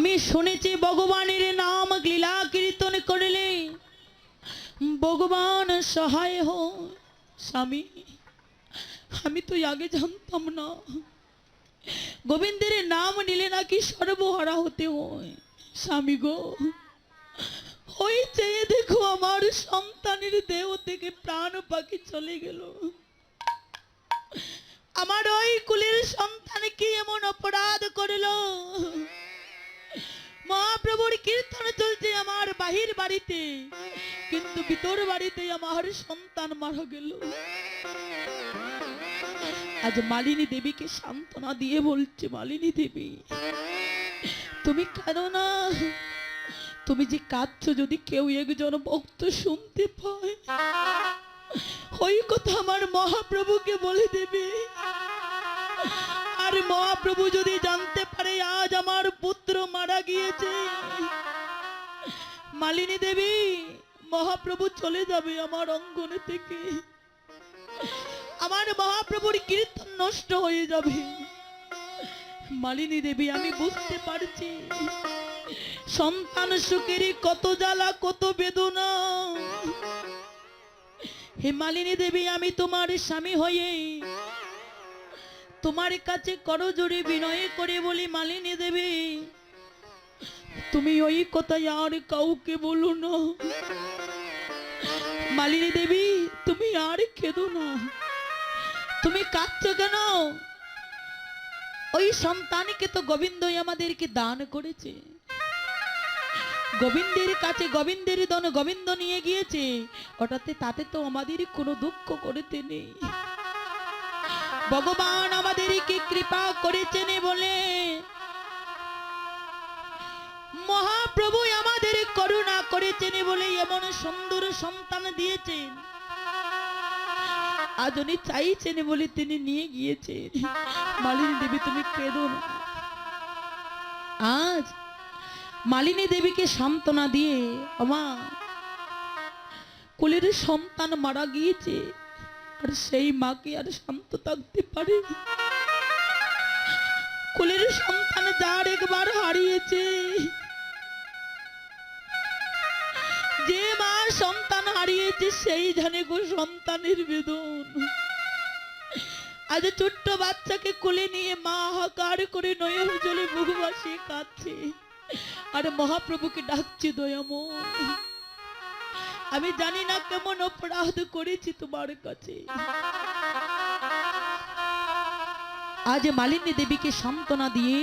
আমি শুনেছি ভগবানের নাম লীলা কীর্তন করলে। ভগবান সহায় হো, স্বামী। আমি তো আগে জানতাম না। গোবিন্দের নাম নিলে নাকি সর্বহারা হতে হয়। স্বামী গো, ওই চেয়ে দেখো আমার সন্তানের দেহ থেকে প্রাণ পাখি চলে গেল। আমার ওই কুলের সন্তান কি এমন অপরাধ করল? মহাপ্রভুর কীর্তন চলছে আমার বাহির বাড়িতে। কিন্তু ভিতর বাড়িতে আমার সন্তান মারা গেল। আজ মালিনী দেবীকে সান্ত্বনা দিয়ে বলছে, মালিনী দেবী, তুমি কাঁদো না। তুমি যে কাঁদছো যদি কেউ একজন ভক্ত শুনতে পায়, ওই কথা আমার মহাপ্রভুকে বলে দেবে। আর মহাপ্রভু যদি জানতে পারে আজ আমার পুত্র মারা গিয়েছে। মালিনী দেবী, মহাপ্রভু চলে যাবে আমার অঙ্গনে থেকে। আমার মহাপ্রভুর কীর্তন নষ্ট হয়ে যাবে। মালিনী দেবী, আমি বুঝতে পারছি। সন্তান সুখের কত জ্বালা, কত বেদনা। হে মালিনী দেবী, আমি তোমার স্বামী হয়ে তোমার কাছে করজোরে বিনয় করে বলি মালিনী দেবী। তুমি ওই কথা আর কাউকে বলো না। মালিনী দেবী, তুমি আর খেদো না। তুমি কাঁদছো কেন? ওই সন্তানকে তো গোবিন্দই আমাদেরকে দান করেছে। গোবিন্দের কাছে গোবিন্দের দন গোবিন্দ নিয়ে গিয়েছে। ওটাতে তাতে তো আমাদের কোনো দুঃখ করতে নেই। ভগবান আমাদেরকে কৃপা করেছেন বলে। মহাপ্রভু আমাদের করুণা করেছেন বলে এমন সুন্দর সন্তান দিয়েছেন। আজ উনি চাইছেন বলে তিনি নিয়ে গিয়েছেন। মালিনী দেবী, তুমি কেঁদো না। আজ মালিনী দেবীকে সান্ত্বনা দিয়ে আমা কুলের সন্তান মারা গিয়েছে। আর সেই মাকে আর শান্ত থাকতে পারে কুলের সন্তান যার একবার হারিয়েছে। যে মা সন্তান হারিয়েছে, সেই জানে গো সন্তানের বেদন। আজ ছোট্ট বাচ্চাকে কোলে নিয়ে মা হাকার করে নয়ন জলে ভাসিয়ে কাঁদছে। আর মহাপ্রভুকে ডাকছে দয়ামো আমি জানি না কেমন অপরাধ করেছি তোমার কাছে। আজ মালিনী দেবীকে সান্ত্বনা দিয়ে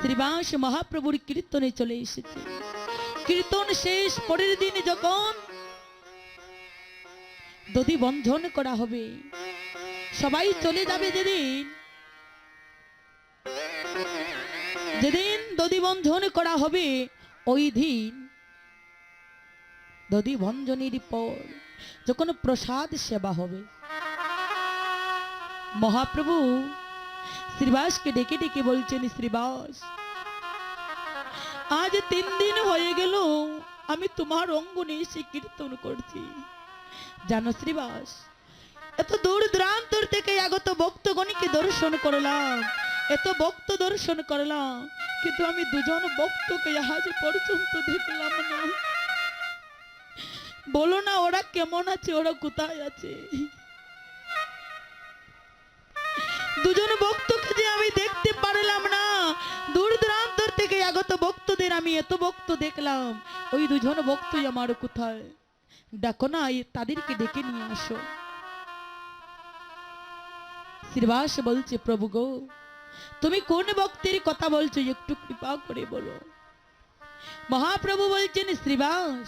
শ্রীবাস মহাপ্রভুর কীর্তনে চলে এসেছে। কীর্তন শেষ, পরের দিন যখন দধি বন্ধন করা হবে, সবাই চলে যাবে যেদিন। যেদিন দধি বন্ধন করা হবে, ওই দিন। দধি বন্ধনের পর যখন প্রসাদ সেবা হবে। মহাপ্রভু শ্রীবাসকে ডেকে ডেকে বলছেন, শ্রীবাস, আজ তিন দিন হয়ে গেল, আমি তোমার অঙ্গনে এসে কীর্তন করছি। জানো শ্রীবাস, এত দূর দূরান্তর থেকে আগত ভক্তগণকে দর্শন করলাম, এত ভক্ত দর্শন করলাম, কিন্তু আমি দুজন ভক্তকে আজ পর্যন্ত দেখলাম না। বলো না, ওরা কেমন আছে? ওরা কোথায় আছে? দুজন ভক্তকে যে আমি দেখতে পারলাম না, দূর দূরান্তর থেকে আগত ভক্তদের আমি এত ভক্ত দেখলাম। ওই দুজন ভক্তই আমার কোথায়? ডাকো না তাদেরকে ডেকে নিয়ে আসো। শ্রীবাস বলছে, প্রভু গো, তুমি কোন ভক্তির কথা বলছো? একটু কৃপা করে বলো। মহাপ্রভু বলছেন, শ্রীবাস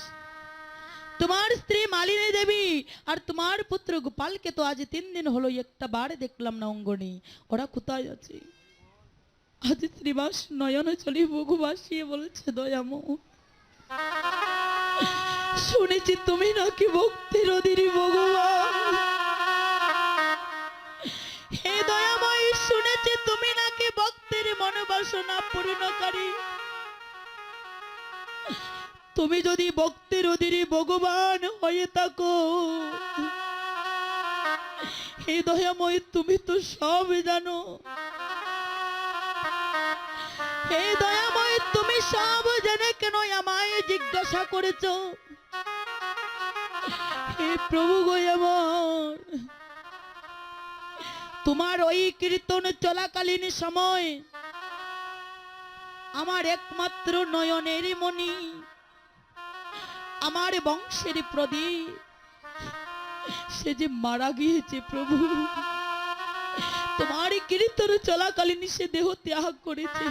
তোমার স্ত্রী মালিনী দেবী আর তোমার পুত্র গোপালকে তো আজ তিন দিন হলো একটা বার দেখলাম না অঙ্গনে। ওরা কোথায় আছে? আজ শ্রীবাস নয়ন চলি বুকু ভাসিয়ে বলছে, দয়ামো। শুনেছি তুমি নাকি ভক্তির অধীরি ভগবান। হে দয়াময়, শুনেছি তুমি নাকি ভক্তের মনোবাসনা পূর্ণকারী। তুমি যদি ভক্তের অধীরে ভগবান হয়ে থাকো হে দয়াময় তুমি তো সব জানো। হে দয়াময় তুমি সব জেনে, কেন আমায় জিজ্ঞাসা করেছ? হে প্রভু আমার, তোমার ওই কীর্তন চলাকালীন সময় আমার একমাত্র নয়নের মণি। আমার বংশের প্রদীপ। সে যে মারা গিয়েছে প্রভু, তোমার কীর্তন চলাকালীন সে দেহ ত্যাগ করেছে।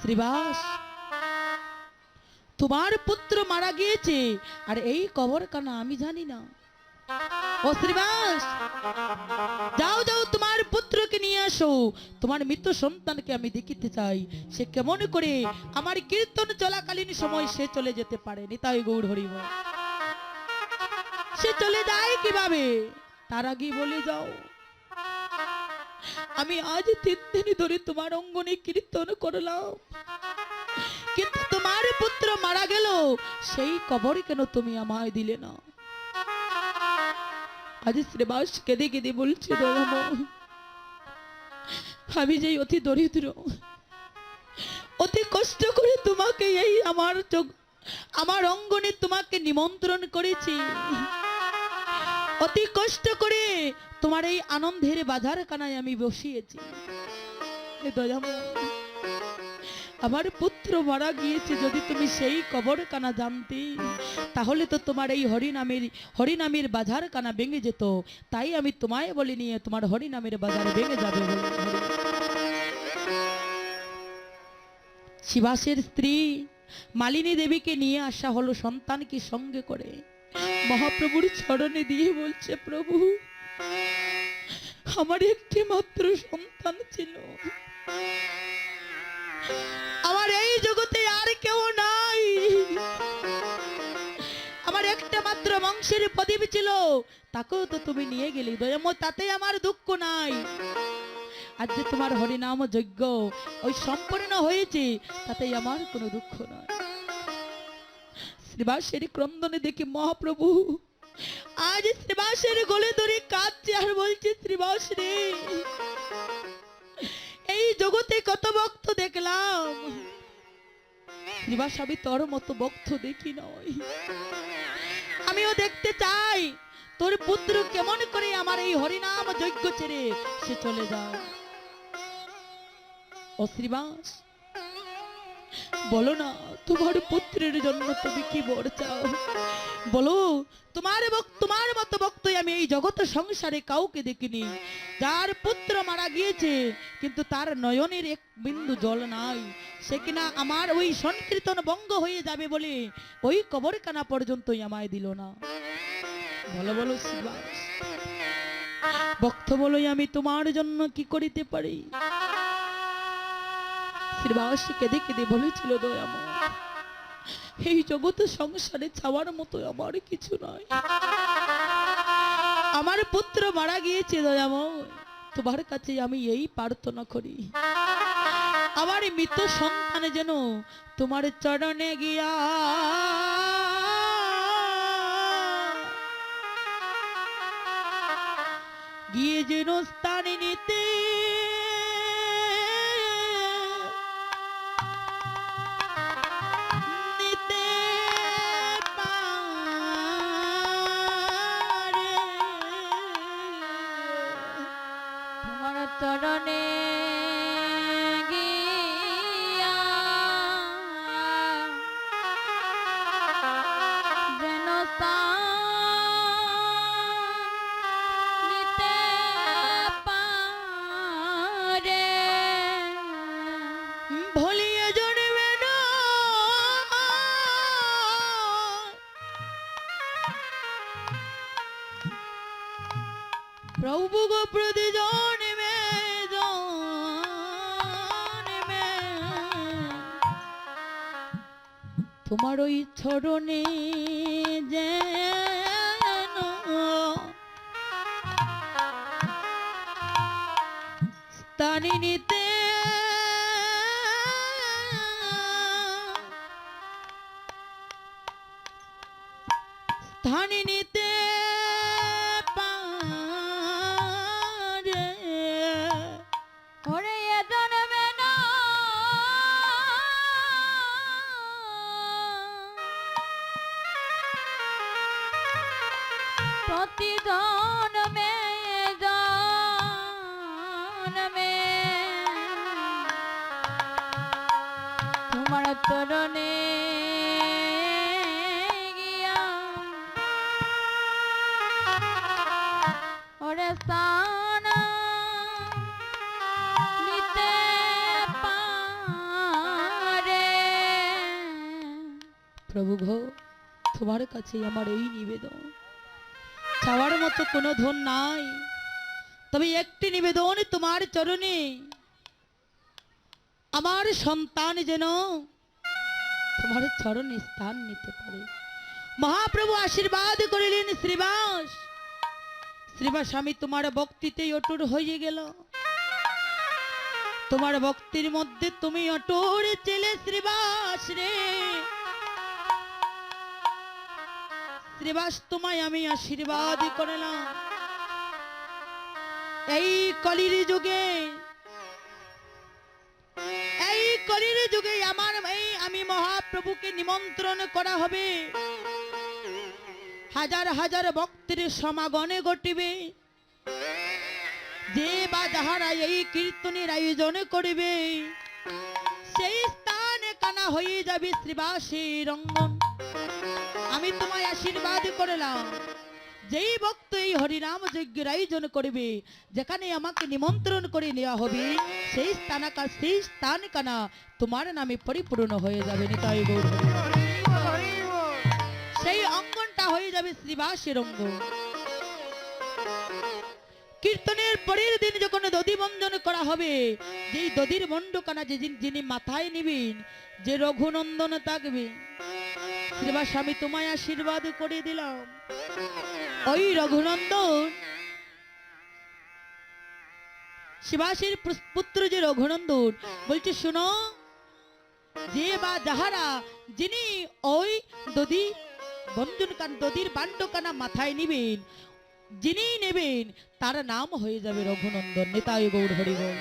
শ্রীবাস, তোমার পুত্র মারা গিয়েছে, আর এই কবর কানা আমি জানি না। ও শ্রীবাস, যাও যাও তোমার পুত্রকে নিয়ে আসো। তোমার মৃত সন্তানকে আমি দেখিতে চাই। সে কেমন করে আমার কীর্তন চলাকালীন সময় সে চলে যেতে পারে। নিতাই গৌর হরিব। সে চলে যায় কীভাবে? তার আগে বলে যাও। আমি আজ তিন দিন ধরে তোমার অঙ্গনে কীর্তন করলাম। কিন্তু তোমার পুত্র মারা গেল। সেই কবর কেন তুমি আমায় দিলে না? আজ শ্রীবাস কেঁদে কেঁদে বলছে দয়াময় আমি যে অতি দরিদ্র, অতি কষ্ট করে তোমাকে এই আমার আমার অঙ্গনে তোমাকে নিমন্ত্রণ করেছি। অতি কষ্ট করে তোমার এই আনন্দের বাজার কানায় আমি বসিয়েছি। আমার পুত্র মারা গিয়েছে, যদি তুমি সেই কবর কানা জানতে, তাহলে তো তোমার এই হরিনামের হরিনামের বাজার কানা ভেঙে যেত। তাই আমি তোমায় বলে নিয়ে তোমার হরিনামের বাজার ভেঙে যাবে বলে। শিবাসের স্ত্রী মালিনী দেবীকে নিয়ে আসা হলো সন্তানকে সঙ্গে করে। মহাপ্রভুর চরণে দিয়ে বলছে, প্রভু, আমার একটি মাত্র সন্তান ছিল। আমার এই জগতে আর কেউ নাই। আমার একটা মাত্র বংশের প্রদীপ ছিল। তাকেও তো তুমি নিয়ে গেলি। তাতে আমার দুঃখ নাই। আজ যে তোমার হরিনাম যজ্ঞ, ওই সম্পূর্ণ হয়েছে তাতে আমার কোনো দুঃখ নয়। শ্রীবাসের ক্রন্দনে দেখি মহাপ্রভু, আজ শ্রীবাসের গলে ধরে কাঁদছে আর বলছে, শ্রীবাস রে, এই জগতে কত ভক্ত দেখলাম। শ্রীবাস, আমি তোর মতো ভক্ত দেখি নয় আমিও দেখতে চাই, তোর পুত্র কেমন করে আমার এই হরিনাম যজ্ঞ ছেড়ে সে চলে যায়। ও বলো না, তোমার পুত্রের জন্য তুমি কি বর চাও? বলো, তোমার তোমার মতো বক্তই আমি এই জগৎ সংসারে কাউকে দেখিনি। যার পুত্র মারা গিয়েছে, কিন্তু তার নয়নের এক বিন্দু জল নাই। সে কিনা আমার ওই সংকীর্তন বঙ্গ হয়ে যাবে বলে ওই কবর কানা পর্যন্তই আমায় দিল না। বলো বলো শ্রীবাস ভক্ত বলোই আমি তোমার জন্য কি করিতে পারি? শ্রীবাস কেঁদে কেঁদে বলেছিল দয়াময় এই জগতে সংসারে ছাওয়ার মতো আমার কিছু নয় আমার পুত্র মারা গিয়েছে দয়াময় তোমার কাছে আমি এই প্রার্থনা করি। আমার মৃত সন্তান যেন তোমার চরণে গিয়া গিয়ে যেন স্থানে তোমার ওই ছড়নে যেন স্থানে নিতে তরণে গিয়া। ওরে সানা নিতে পারে। প্রভু ঘো তোমার কাছে আমার এই নিবেদন। চাওয়ার মতো কোনো ধন নাই। তবে একটি নিবেদন তোমার চরণে। আমার সন্তান যেন তোমার চরণে স্থান নিতে পারে। মহাপ্রভু আশীর্বাদ করিলেন শ্রীবাস। শ্রীবাস আমি তোমার ভক্তিতেই অটুট হয়ে গেল। তোমার ভক্তির মধ্যে তুমি অটুট ছেলে শ্রীবাস রে। শ্রীবাস, তোমায় আমি আশীর্বাদ করলাম। এই কলির যুগে, এই কলির যুগে আমার এই আমি মহাপ্রভুকে নিমন্ত্রণ করা হবে। হাজার হাজার ভক্তের সমাগমে ঘটিবে। যে বা যাহারা এই কীর্তনের আয়োজন করিবে, সেই স্থানে কানা হয়ে যাবে শ্রীবাসী রঙ্গন আমি তোমায় আশীর্বাদ করলাম। যেই ভক্ত এই হরিনাম যজ্ঞের আয়োজন করবে, যেখানে আমাকে নিমন্ত্রণ করে নেওয়া হবে, সেই স্থানাকা সেই স্থান কানা তোমার নামে পরিপূর্ণ হয়ে যাবে নিতাই সেই অঙ্গনটা হয়ে যাবে শ্রীবাসের অঙ্গ। কীর্তনের পরের দিন যখন দধি বন্ধন করা হবে, যেই দধির মণ্ডকানা যে যিনি- মাথায় নিবেন, যে রঘুনন্দন থাকবে শ্রীবাস আমি তোমায় আশীর্বাদ করে দিলাম। ওই রঘুনন্দন শিবাসের পুত্র যে রঘুনন্দন, বলছে, শোনো, যে বা যাহারা যিনি ওই দধি বন্ধন কান দধির বান্ডকানা মাথায় নিবেন যিনি নেবেন তার নাম হয়ে যাবে রঘুনন্দন নেতায় গৌর হরিবল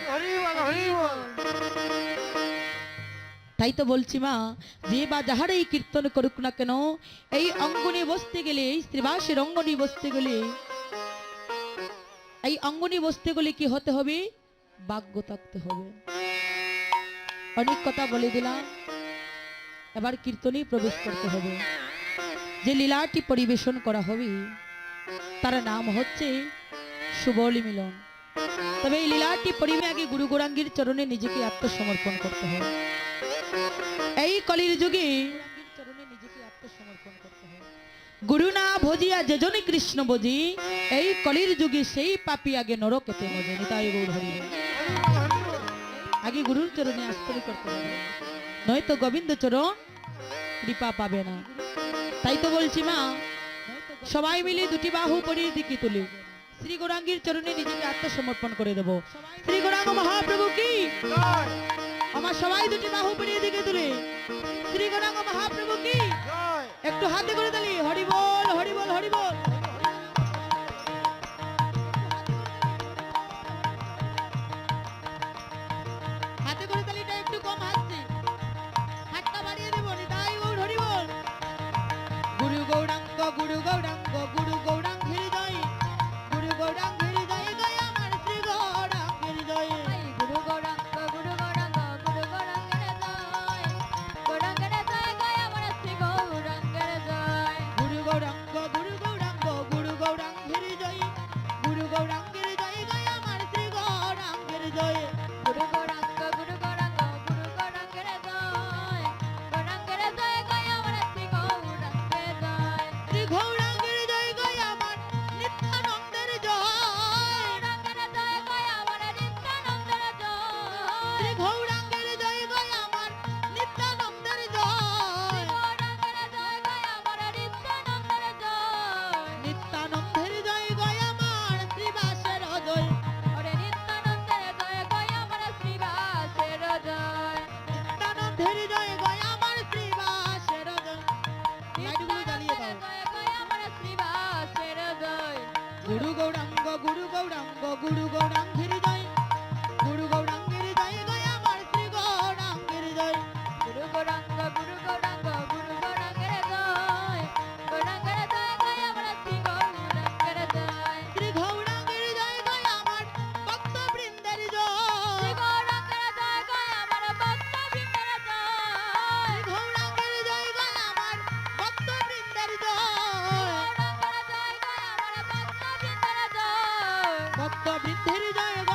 তাই তো বলছি মা যে বা যাহারাই কীর্তন করুক না কেন এই অঙ্গনে বসতে গেলে এই শ্রীবাসের অঙ্গনে বসতে গেলে এই অঙ্গনে বসতে গেলে কি হতে হবে? ভাগ্য থাকতে হবে। অনেক কথা বলে দিলাম এবার কীর্তনেই প্রবেশ করতে হবে। যে লীলাটি পরিবেশন করা হবে তার নাম হচ্ছে সুবলি মিলন। তবে এই লীলাটি পরিবে আগে গুরু গৌরাঙ্গীর চরণে নিজেকে আত্মসমর্পণ করতে হবে এই কলির যুগে গুরু না ভজিয়া যেজনে কৃষ্ণ বজি এই কলির যুগে সেই পাপি আগে নরকেতে মজে, নিতাই গৌর হরি আগে গুরুর চরণে আস্তরি করতে হবে। নয়তো গোবিন্দ চরণ কৃপা পাবে না। তাই তো বলছি মা সবাই মিলে দুটি বাহু পরির দিকে তুলি। শ্রী গৌরাঙ্গীর চরণে নিজেকে আত্মসমর্পণ করে দেব। শ্রী গৌরাঙ্গ মহাপ্রভু কি? আমার সবাই দুটি বাহু পরীর দিকে তুলে। শ্রী গৌরাঙ্গ মহাপ্রভু কি? একটু হাতে করে দিলি হরি বল হরি বিন্ধির যায়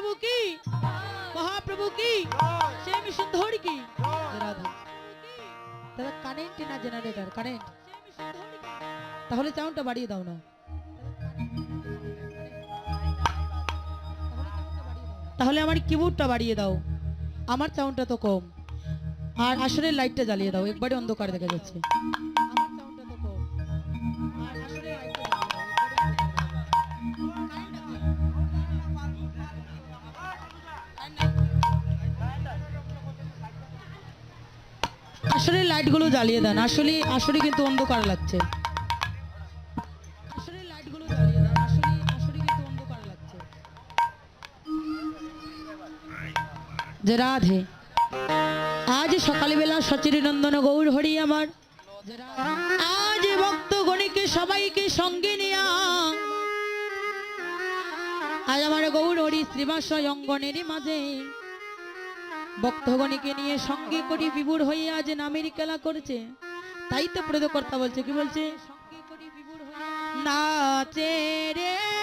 মহাপ্রভু কি মহাপ্রভু কি শ্যাম সুন্দর কি দাদা কারেন্ট না জেনারেটর কারেন্ট তাহলে চাউনটা বাড়িয়ে দাও না তাহলে আমার কিবোর্ডটা বাড়িয়ে দাও আমার চাউনটা তো কম আর আসলে লাইটটা জ্বালিয়ে দাও একবারে অন্ধকার দেখা যাচ্ছে আসলে লাইটগুলো জ্বালিয়ে দেন আসলে আসলে কিন্তু অন্ধকার লাগছে। যে রাধে। আজ সকালবেলা সচিরনন্দন গৌর হরি আমার। আজ ভক্ত গণিকে সবাইকে সঙ্গে নিয়া। আজ আমার গৌর হরি শ্রীবাস অঙ্গনেরই মাঝে। ভক্তগণীকে নিয়ে সঙ্গে করি বিভুর হয়ে আজ নামের খেলা করছে। তাই তো প্রদকর্তা বলছে কি বলছে? সঙ্গে নাচে রে